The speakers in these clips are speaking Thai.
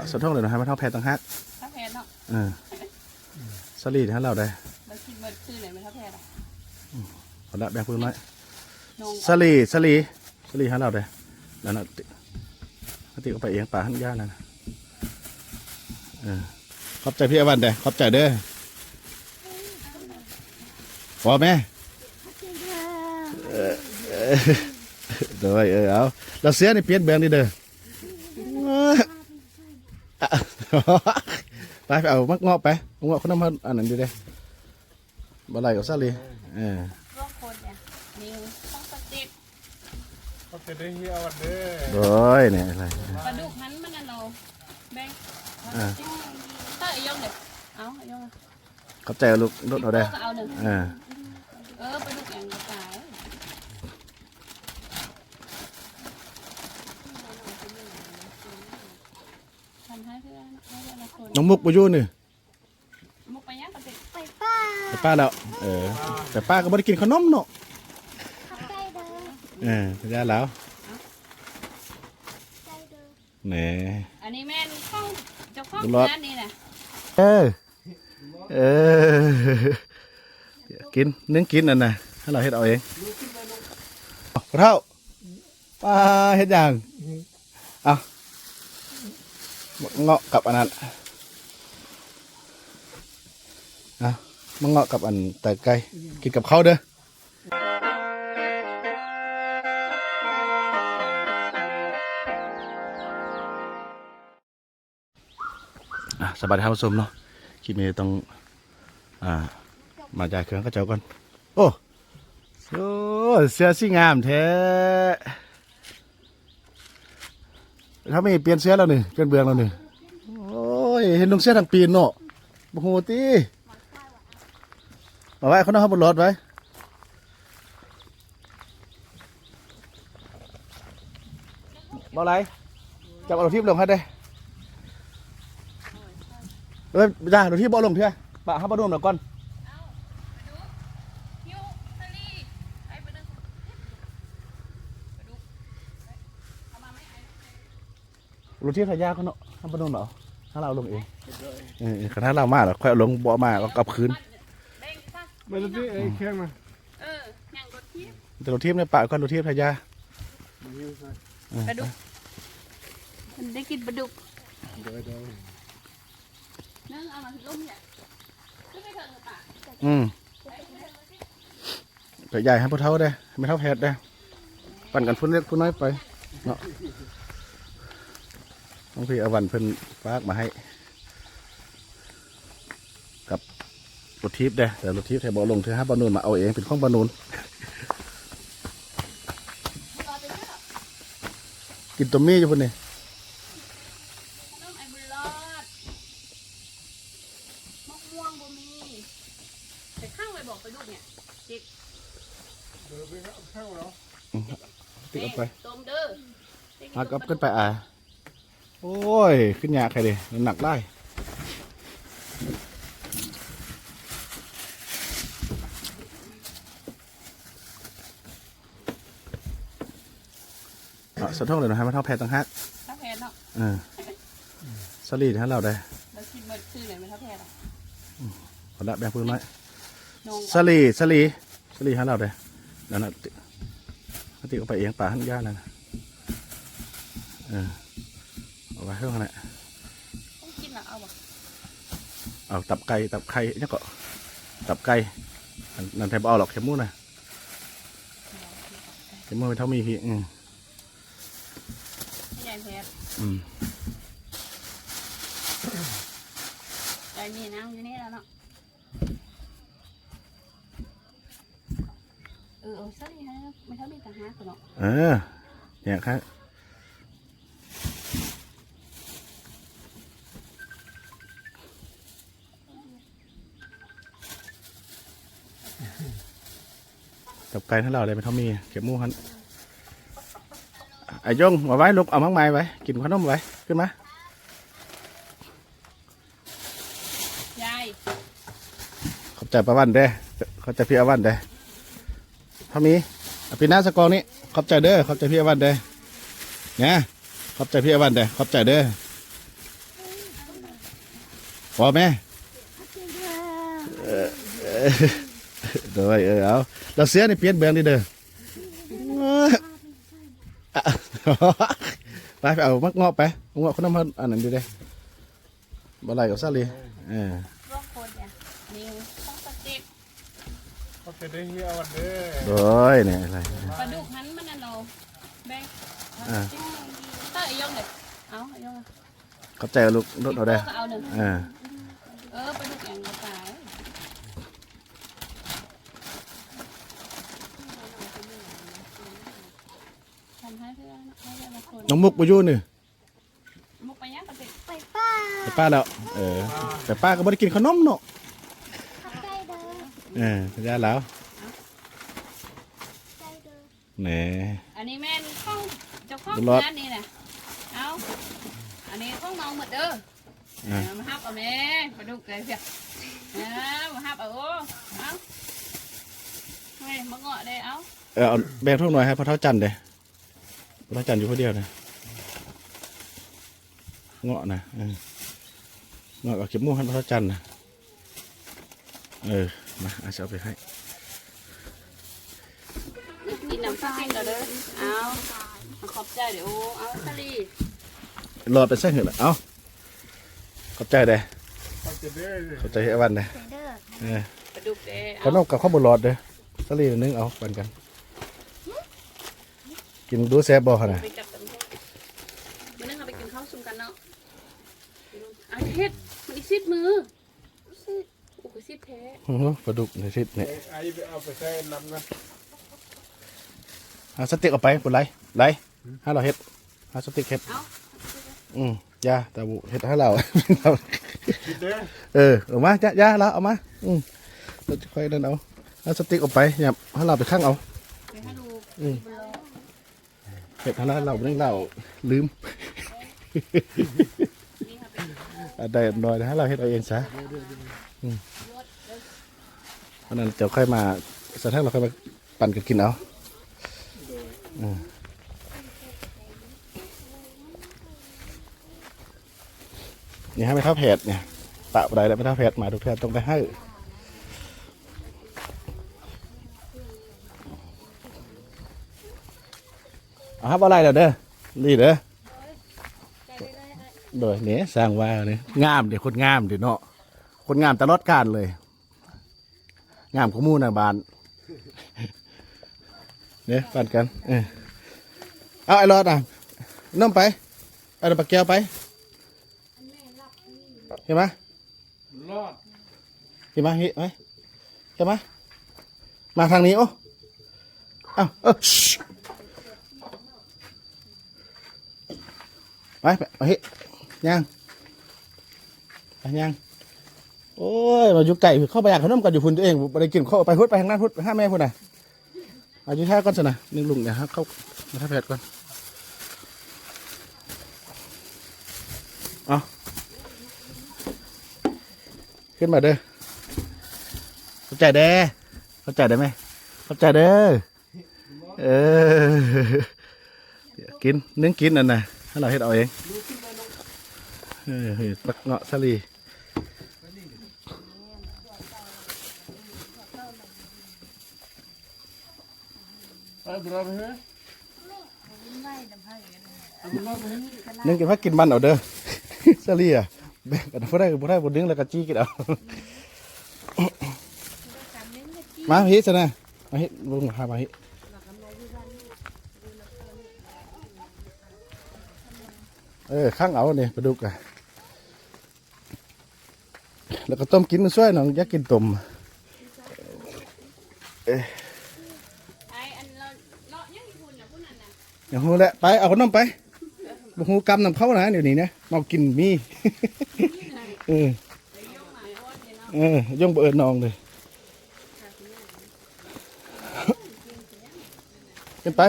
าะสะท้องเลยนะให้มันเท่าแพรต่างหากถ้าแพนเนาะเออสลีให้เราได้เราคิดว่าชื่อไหนมันถ้าแพนอะเอาละแบ่งพื้นไว้นงสลีสลีสลีให้เราได้แล้วนะติติก็ไปเองป่าหันย่านั่นนะเออขอบใจพี่อวันเด้อขอบใจเด้อพอแม่เออเออเด้อเออเอาเราเสียนี่เปลี่ยนแบงค์นี่เด้อ อะ ไปไปเอามักงอกไปมักงอกเขานำมาอันนั้นดีเด้บ่ไรกับซาลีเออร่วมคนเนี่ยนิ้วต้องสติดเขาจะได้เฮียวันเด้อโดยเนี่ยอะไรปลาดุกนั้นมันอันเราแบ่งอ่าถ้าไอ้ยงเด็กเอาไอ้ยงขอบใจลูกรถเอาได้ก็เอาหนึ่งเอ่าเออปลาดุกอย่างกระจาย ให้เพื่อนให้เพื่อนละคนน้องมุกไปอยู่นี่มุกไปยังปฏิไปป้าแต่ป้าแล้ว เออ แต่ป้าก็ไม่ได้กินขนมเนาะขับใจเด้อเออพยาแล้วใจเด้อแหนอันนี้แม่นเข้าเจ้าของบุญรอดร้านนี่นะเออเออกินนึ่งกินอันน่ะให้เราเฮ็ดเอาเองเอาพ่อเท่าป้าเฮ็ดอย่างเอา เงาะกับอันนั้นเอามาเงาะกับอันแต่ไก่กินกับข้าวเด้ออะสบายดีครับผู้ชมเนาะคลิปนี้ต้องอ่ามาจ่ายเครื่องก็เจ้าก่อน โอ้โอ้เสื้อสีงามแท้ ถ้าไม่เปลี่ยนเสื้อแล้วนี่เปลี่ยนเบืองแล้วนี่โอ้ยเห็นลุงเสื้อทางปีนเนาะโอ้โหตีมาไว้เขาต้องเอาบนรถไว้บ่อไรจับเอาทิพย์ลงให้ได้เอ้ยจ้าเดี๋ยวที่บ่ลงเถอะปะห้าบ่รวมแล้วก่อน คิวทะลีไอ้ปลาดุกปลาดุกเอามาไหมไอ้ รถที่ทายาเขาเนาะห้าบ่รวมเหรอถ้าเราลงเองเออถ้าเรามาแล้วค่อยเอาลงบ่มาแล้วกลับคืนมาดูที่ไอ้แข้งมาเอออย่างรถที่แต่รถทีมเนี่ยปะก่อนรถทีมทายาปลาดุกมันได้กินปลาดุกเดี๋ยวเดี๋ยวเนื่อเอามาที่มเนี่ยขึ้นไปเถอะป่ะอืมไปใหญ่ให้พวกเท่าได้ไม่เท่าแพทได้ปั่นกันพุ่นเล็กพุ่นน้อยไปเนาะ บางทีเอาวันเพิ่นฝากมาให้ กับรถทีมได้แต่รถทีมแถวบ่ลงเธอห้าบอลนูนมาเอาเองเป็นของบอลนูนกินตัวมี่อยู่พุ่นนี่น้องไอ้บุญรอดมะม่วงบ่มีแต่ข้างไว้บอกปลาดุกเนี่ยจิกเดี๋ยวไปข้างเราติ๊กเอาไปต้มเด้อมากับขึ้นไปอะ โอ้ย ขึ้นยากใครดิน้ำหนักได้เอาสะท้องเลยนะให้มันเท่าแพรต่างหากถ้าแพนเนาะเออสลีให้เราได้เราคิดว่าชื่อไหนมันถ้าแพนอะเอาละแบ่งพื้นไว้นงสลีสลีสลีให้เราได้นั่นน่ะติติก็ไปเองป่าหันย่านั่นน่ะเออเอา ไว้เท่านั้นแหละต้องกินเหรอเอาบ่เอาตับไก่ตับไข่เนี่ยก็ตับไก่อันนั่นแทบเอาหรอกเข็มมูนะเข็มมูไปเท่ามีพี่อืมไม่ใหญ่แพนอืมใจมีน้ำอยู่นี่แล้วเนาะเออเอาซะดีฮะไม่เท่ามีต่างหากเนาะเออเนี่ยครับ ตับไก่ทั้งเราเลยไปเท่ามีเข็มมูฮันไอ้ยงมาไว้ลูกเอามังไม้ไว้กินขนมไว้ขึ้นมายายขอบใจประวันเด้อขอบใจพี่อาวันเด้อเท่ามีอะพี่น้าสกองนี้ขอบใจเด้อขอบใจพี่อาวันเด้อเนี่ยขอบใจพี่อาวันเด้อขอบใจเด้อพอแม่ขอบใจ เด้อโดยเออเอาเราเสียในเปลี่ยนแบงค์ดิเด้ออะไปไปเอามักเงาะไปเงาะคนน้ำมันอันนั้นดูเด้บ่ไรกับซาลีเออร่องคนเนี่ยนิวต้องสติกเขาจะได้เฮียวันเด้อโดยเนี่ยอะไรปลาดุกหันมันน่ะเราแบงอ่าถ้าไอ้ยองเลยเอาไอ้ยองเข้าใจลูกรถเอาได้ก็เอาหนึ่ง อ่า เออปลาดุกแองกระต่ายทำให้เพื่อนให้เพื่อ นละคนน้องมุกไปอยู่นี่มุกไปยังกระติกไปป้าไปป้าแล้ว เออ แต่ป้าก็ไม่ได้กินขนมเนาะขอบใจเด้อเออพยาแล้วใจเด้อแหนอันนี้แม่นข้องเจ้าข้องบุญรอดงานนี่นะเอาอันนี้ข้องน้องหมดเด้ออ่าเอามาฮับเอาแม่ปลาดุกเลยเพียเอามาฮับเอาโอ้เอาเฮ้ยมาเงาะเลยเอาเออเอาแบ่งทุกหน่อยให้พ่อเท่าจันเด้ พ่อเท่าจันอยู่คนเดียวนะเงาะนะเออเงาะกับเก็บหมูให้พ่อเท่าจันนะเออมาอาจจะเอาไปให้กินน้ำจิ้มกันเด้อเอามาขอบใจเดี๋ยวเอาสลีรอไปเส้นเหรอเอาขอบใจเด้เขาจะได้ขอบใจให้วันเด้ใจเด้อเออปลาดุกเด้ขนมกับข้าวบนรอดเด้สลีนึงเอาปันกัน กินดูแซ่บบ่ขนาดไปจับกันมันนึงเอาไปกินข้าวซุ่มกันเนาะอาเฮ็ดมันอีซิดมือโอ้โหซิดแท้อื้อหือปลาดุกในชิดเนี่ยไอ้ไปเอาไปใส่น้ำนะหาสติ๊กเอาไปปุ่นไรไรห้าเราเฮ็ดหาสติ๊กเฮ็ดเอาอืมยาตาบุเฮ็ดให้เราคิดเด้อเออเอามาจ้ายาแล้วเอามาอืมเราจะค่อยเดินเอาเอาสติ๊กออกไปอย่าให้เราไปข้างเอาเดี๋ยวให้ดูอืม เฮ็ดให้เราเราเรื่องเราลืมนี่ค่ะเป็นอันใดอันน้อยให้เราเฮ็ดเอาเองซะอืมวันนั้นเดี๋ยวค่อยมาสักทักเราค่อยมาปั่นกันกินเอาอืมนี่ให้ไม่เท่าแผดเนี่ยปะอะไรแล้วไม่เท่าแผดมาทุกแผดต้องไปให้ เอาครับอะไรเด้อเด้อนี่เด้อโดยเนี่ยสร้างว่าเนี่ยงามเดี๋ยวคนงามเดี๋ยวเนาะคนงามตลอดกาลเลย งามของหมู่นะบานเนี่ยปั่นกัน เออเอาไอ้รอดอะน้ำไปเอาน้ำปลาแก้วไปเห็นไหมรอดเห็นไหมเห็นไหมเห็นไหมมาทางนี้โอ้เอาเออ ไปไปเฮ้ยย่างไปย่างโอ้ยมาอยู่ไก่เข้าไปอยากขนมกันอยู่พุ่นตัวเองไปกินเข้าไปพุดไปทางนั้นพุดไปห้าแม่พุ่นน่ะอายุท่าก่อนสินะนึ่งลุงเนี่ยฮะเข้ามาท่าแพทย์ก่อนเอาขึ้นมาเด้อเข้าใจเด้อเข้าใจได้ไหมเข้าใจเด้อเออกินนึ่งกินอันน่ะ ให้เราเฮ็ดเอาเองเออเฮ้ยปักเงาะสลีไอ้บรอดเฮ้ยนึ่งกินพักกินมันเอาเด้อสลีอะแบ่งกันบ่ได้บ่ได้บ่ดึงแล้วก็จี้กินเอามาฮิซะนะมาฮิลุงหามาฮิ เออข้างเอาเนี่ยปลาดุกอะแล้วก็ต้มกินมันช่วยน้องอยากกินต้มไอ้อันเราเลาะยังคุณนะคุณนั่นน่ะอย่างหูแหละไปเอาขนมไปบ่หูกำนำเข้านะเดี๋ยวนี้นะมากินมีเออเออย่องเอิญน้องเลยขึ้นไป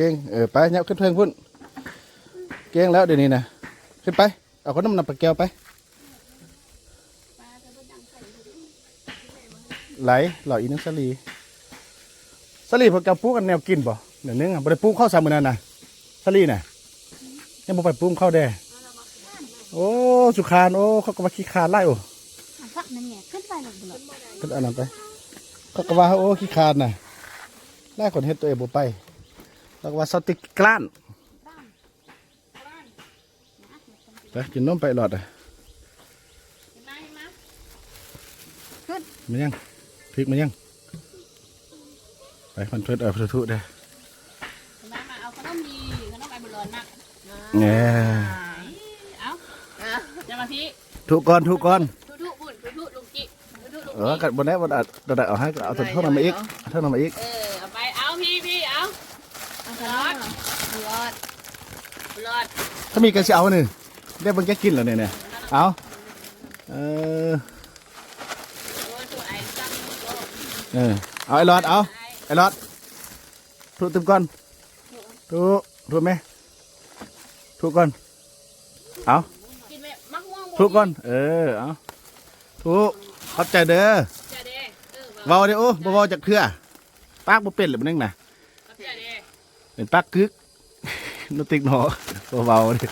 เก่งเออไปเนี้ยขึ้นเทิงพุ่นเก่งแล้วเดี๋ยวนี้นะขึ้นไป เอาขนมนำปลาแก้วไปปลาจะไป ไหลหล่ออีนึงสลีสลีพวกแกปลูกกันแนวกินบ่เดี๋ยวนึงอะบ่ได้ปลูกข้าวสามมื้อนั้นน่ะสลีน่ะยังบ่ไปปรุงข้าวแดโอ้สุขานโอ้เขาก็ว่าขี้คานไล่โอ้พักนั่นไงขึ้นไปหลงหลงก็อันนั้นไปเขาก็ว่าโอ้ขี้คานน่ะไล่คนเฮ็ดตัวเองบ่ไป แล้วก็ว่าสติกกล้านไปกินนมไปหลอดอะเห็นไหมเห็นไหมมันยังพริกมันยัง ไปมันเพิ่นเอาทุๆเด้อเห็นไหมมาเอาขนมดีขนมไอ้บุญรอนนักแหน่เอาจะมาพี่ทุกก่อนทุกก่อนทุทุบุญทุทุลุงจิทุทุลุงเออจิกับบนนี้บนอัดบนอัดเอาให้เอาเท่านั้นมาอีกเอาเท่านั้นมาอีกเออเอาไปเอาพี่พี่เอา เอา ร ร อ อ ด ดรอด รอด ถ้ามีกันสิเอาหนึ่งได้บังแกกินแล้วเนี่ยเนี่ยเอาเออโอ้ยตัวไอ้ซ้ำโอ้เออเอาไอ้รอดเอาไอ้ไอ้รอดถูกตึมก่อนถูกถูกไหมถูกก่อนเอากินไหมมักม่วงบ่ถูกก่อนเออเอาถูกขอบใจเด้อจะเด้เออเว้าเด้อโอ้บ่เว้าจากเทื่อปากบ่เป็นหรือมันนึงน่ะจะเด้เป็นปากกึกนติกหนอบ่ เว้าเด้อ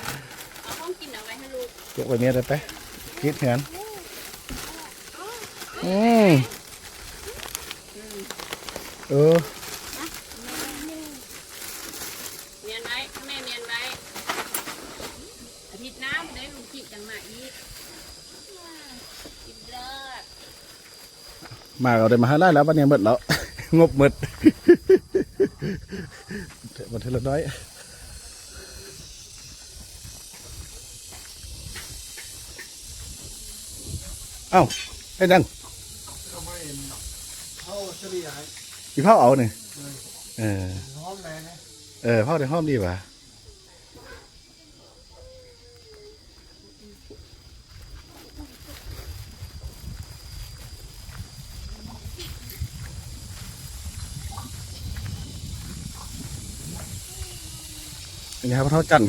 เอาห้องกินเอาไว้ให้ลูกเก็บไว้เมียได้ไปคิดแทนอืมเออเมียนไว้ถ้าแม่เมียนไว้อาทิตย์หน้ามันได้ลุงจิจังมาอีกกินเลิศมาเราได้มาหาไล่แล้ววันนี้หมดแล้วงบหมดหมดเท่าน้อ อ้าไอ้ดังอีพ่อเอาเนี่ยเออห้อมแรงนะเออพ่อในห้องดีป่ะอันนี้ครับเท่าจัน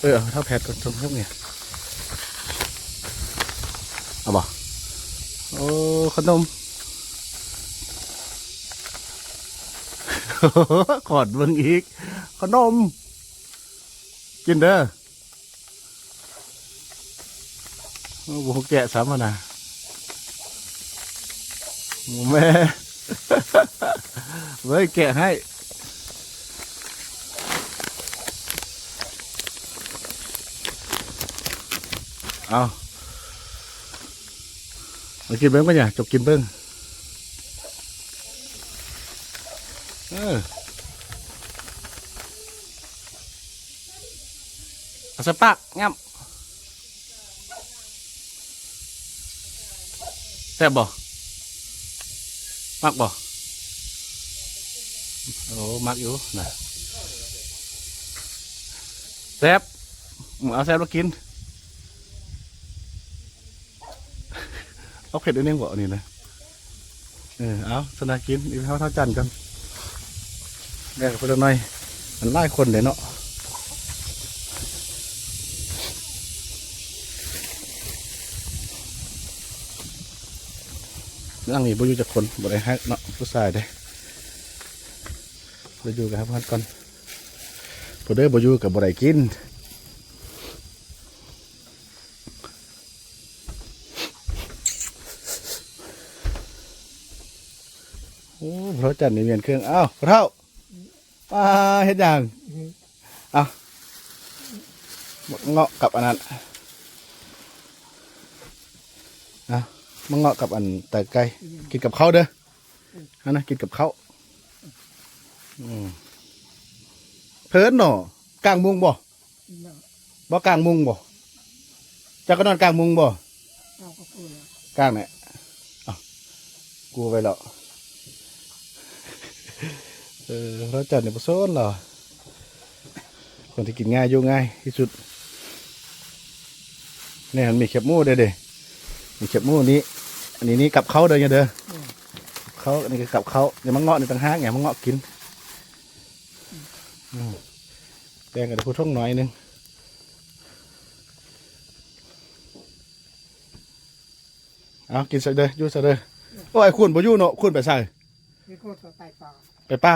เออเท่าแพทก็ตรงเท่าไงเอาบ่โอ้ ขนมขอดเบิ่งอีก ขนม กินเด้อโอ้โหแกะซ้ำอะนะโอ้แม่เว้ยแกะให้เอา มากินเบิ้งปะเนี่ยจบกินเบิ้งเออเอาสปากงับแซ่บบ่มักบ่ โอ้มักอยู่นะแซ่บเอาแซ่บมากิน เอาเผ็ดอันนี้บ่อันนี้นะเออเอาสนากินอีกเท่าเท่าจันกันแยกไปหน่อยมันไล่คนเลยเนาะนั่งนี่บ่อยู่จากคนบ่ได้ฮักเนาะผู้ชายเด้บ่อยู่กับฮักพัดก่อนบ่ได้บ่อยู่กับบ่ได้กิน โอ้พระจันทร์นี่เมียนเครื่องอ้าวพระเท่าป้าเฮ็ดหยังเอาเงาะกับอันนั้นเอามาเงาะกับอันแต่ไก่กินกับข้าวเด้ออันนะกินกับข้าวอืมเพิ่นเนาะกลางมุงบ่บ่กลางมุงบ่เจะก็นอนกลางมุงบ่กลางเนี่ยเอากูไปแล้ว เออเราจัดในประโซนเหรอคนที่กินง่ายอยู่ง่ายที่สุดเนี่ยมันมีเข็บมูเด้อเด้มีเข็บมูนี้ อันนี้นี่กับเขาเด้อเนี่ยเด้อเขาอันนี้กับเขาเดี๋ยวมังเงาะในต่างหากไงมังเงาะกินแดงกับผู้ท่องน้อยนึงเอากินสักเด้อยู่สักเด้อโอ้ยคุณบ่อยู่เนาะคุณไปใส่นี่ก็ต่ปต่อ ไปป้า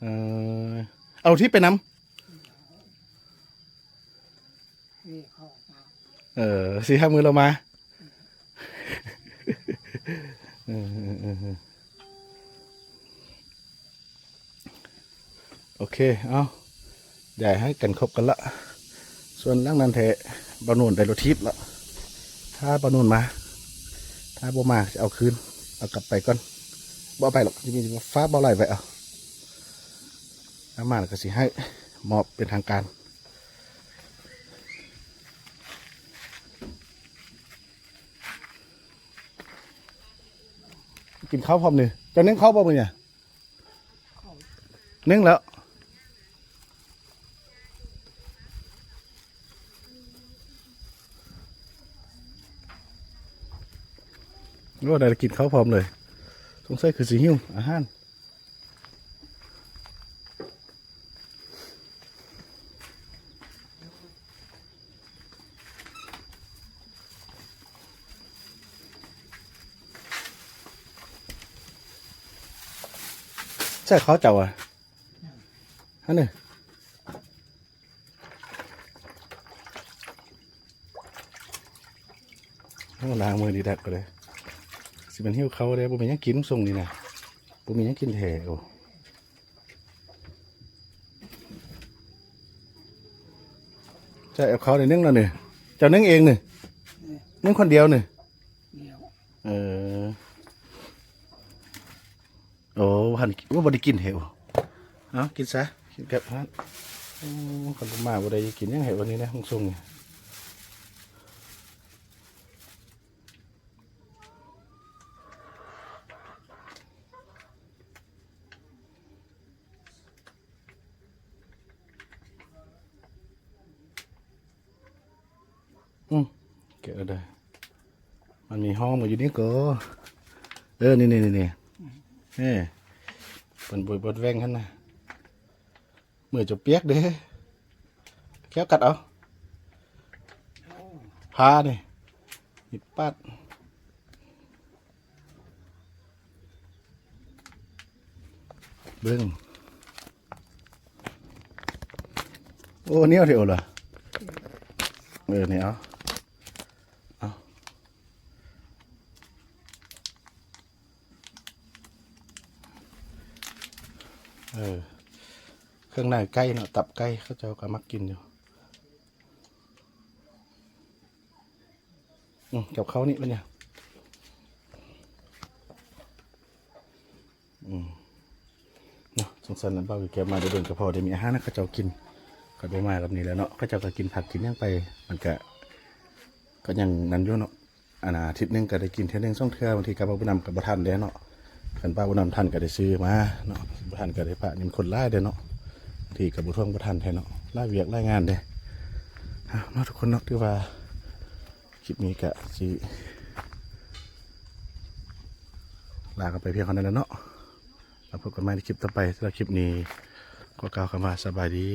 เออเอาที่ไปน้เออสี่ห้ามือเรามาเออเออเออเออโอเค เอาใหญ่ให้กันครบกันละ ส่วนล่างนั้นเทบอลนูนได้รถทิพย์ละถ้าบอลนูนมา ถ้าบ่มาจะเอาคืน เอากลับไปก่อน บ่อไปหรอกจะมีฟ้าบ่ไหลไปเอาถ้ามาแล้วก็สิให้มอบเป็นทางการกินข้าวพร้อมนี่จะนึ่งข้าวบ่มึงเนี่ยนึ่งแล้วรู้ได้กินข้าวพร้อมเลย สงสัยคือสีหิวอาหารใช่เขาเจ้าอะฮะเนี่ยโอ้ล้างมือดีดักไปเลย สิมันหิวเขาเลยบ่มีหยังกินส่งนี่นะบ่มีหยังกินแท้โอ้ใช่เอาเขาได้นึ่งแล้วนี่เจ้านึ่งเองนี่นึ่งคนเดียวนี่เดียวเออโอ้หันว่าบ่ได้กินเหวเอากินซะกินกับฮะอืมคนบ่มาบ่ได้กินหยังเหววันนี้นะห้องส่งนี่อืม เกะได้มันมีห้องมาอยู่นี่ก็เออ นี่นี่นี่นี่เอ้เป็นบวยบดแวงขันนะมือจะเปียกเด้แค่กัดเอาพาเนี่ยหิปัดเบิ้งโอ้เนี่ยเดียวเหรอเออเนี่ยเอา เออ เครื่องในไก่เนาะตับไก่เขาเจ้าก็มักกินอยู่อกับเขานี่มันเนี่ยอืมเนาะสงสารนั้นเบ้าอยู่แกมาเดินๆก็พอได้มีอาหารนะเขาเจ้ากินก็บ่มากับนี่แล้วเนาะเขาเจ้าก็กินผักกินหยังไปมันก็ก็ยังนั้นอยู่เนาะอันอาทิตย์หนึงก็ได้กินเท่านึงส่องเทื่อบางทีก็บ่นำกับบ่ทันเด้เนาะขันป้าบุญนำท่านก็ได้ซื้อมาเนาะบุท่านก็ได้พระนี่มันคนไล่เด้เนาะ ทีกับบุท่วงประทานแทนเนาะไล่เวียกไล่งานเด้เนาะทุกคนเนาะที่ว่าคลิปนี้กะสิลากันไปเพียงเท่านั้นแล้วเนาะแล้วพบกันใหม่ในคลิปต่อไปสำหรับคลิปนี้ก็กล่าวคำว่าสบายดี